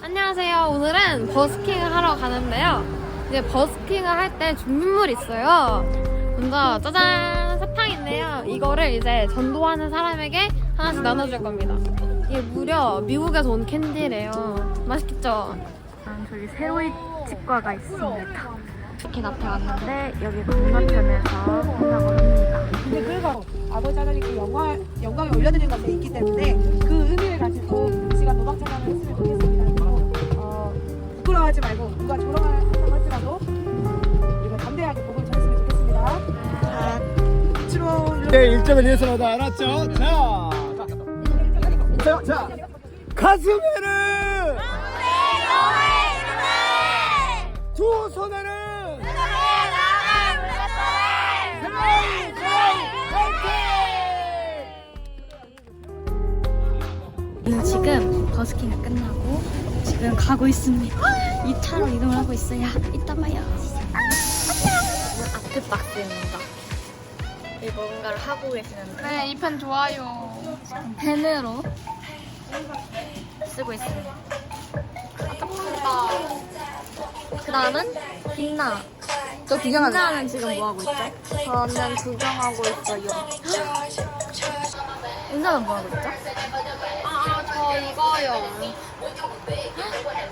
안녕하세요. 오늘은 버스킹을 하러 가는데요. 이제 버스킹을 할 때 준비물이 있어요. 먼저 짜잔 사탕인데요. 이거를 이제 전도하는 사람에게 하나씩 나눠줄 겁니다. 이게 무려 미국에서 온 캔디래요. 맛있겠죠? 저기 세로이 치과가 있습니다. 이렇게 왔는데 여기 건너편에서 온다고 합니다. 근데 그래서 아버지 하나님께 영광, 영광을 올려드리는 것에 있기 때문에 그 의미를 가지고 시간 노방청을 했으면 좋겠습니다. 그리고 어, 부끄러워하지 말고 누가 조롱을 할지라도 우리가 담대하게 복을 전했으면 좋겠습니다. 자, 네, 일정을 위해서라도 알았죠? 자, 자, 자, 가슴에는 두 손에는 저는 지금 버스킹이 끝나고 지금 가고 있습니다. 이 차로 이동을 하고 있어요. 이따 봐요. 아트박스입니다. 여기 뭔가를 하고 계시는데 네, 이 펜 좋아요. 펜으로 쓰고 있습니다. 그 다음은 빛나. 저 빛나는 지금 뭐 하고 있죠? 저는 구경하고 있어요. 빛나는 뭐 하고 있죠? 아, 저 이거요.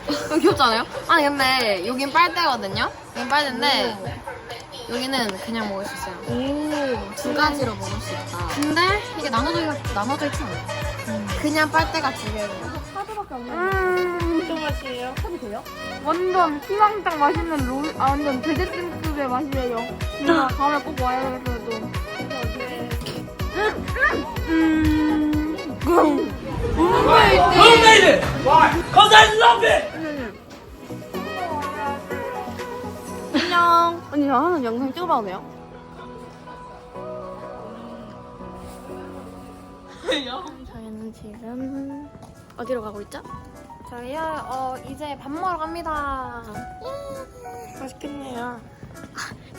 이거 귀엽지 않아요? 아니, 근데 여긴 빨대거든요? 여긴 빨대인데, 여기는 그냥 먹을 수 있어요. 오, 두 가지로 먹을 수 있다. 근데 이게 나눠져, 있- 나눠져 있지 않아요. 그냥 빨대가 두 개예요. 완전 피망장 맛있는 롤, 아 완전 대대찜급의 맛이에요. 진짜 다음에 꼭 와야 돼서 안녕. 언니, 저 하나 영상 찍어봐도 돼요? 저희는 지금 어디로 가고 있죠? 저희요, 어, 이제 밥 먹으러 갑니다. 맛있겠네요.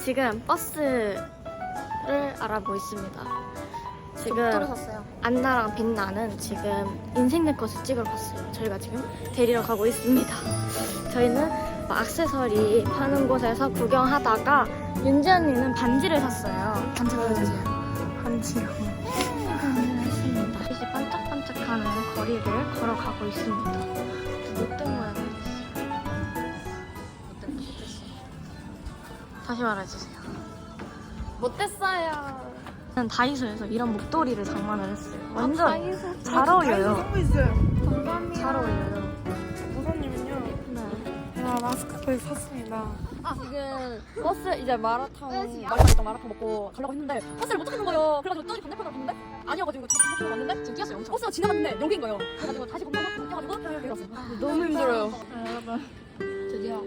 지금 버스를 알아보고 있습니다. 지금 샀어요. 안나랑 빛나는 지금 인생 내 것을 찍으러 갔어요. 저희가 지금 데리러 가고 있습니다. 저희는 뭐 액세서리 파는 곳에서 구경하다가 윤지 언니는 반지를 샀어요. 반지 보여주세요. 반지요. 구경을 했습니다. 빛이 반짝반짝하는 거리를 걸어가고 있습니다. 못된 모양이 못됐어. 다시 말해주세요. 못됐어요. 저는 다이소에서 이런 목도리를 장만을 했어요. 완전 다이소. 잘 어울려요. 하고 있어요. 감사합니다. 잘 어울려요. 우선님은요, 네. 제가 마스크를 샀습니다. 아, 지금 버스 이제 마라탕 마라탕 마라탕 먹고 가려고 했는데 버스를 못 찾는 거예요. 그래가지고 저기 반대편으로 갔는데 아니어가지고 다시 반대편으로 왔는데 지금 뛰었어요. 엄청. 버스가 지나갔는데 여기인 거예요. 그래가지고 다시 건너서 뛰어가지고 여기 왔어요. 너무 힘들어요. 여러분 드디어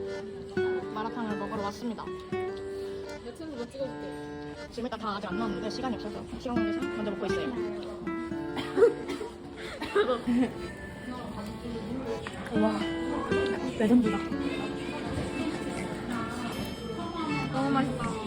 마라탕을 먹으러 왔습니다. 내 친구 뭐 찍어줄게. 지금 일단 다 아직 안 나왔는데 시간이 없어서 시간 관계상 먼저 먹고 있어요. 와 레전드다. 너무 맛있다.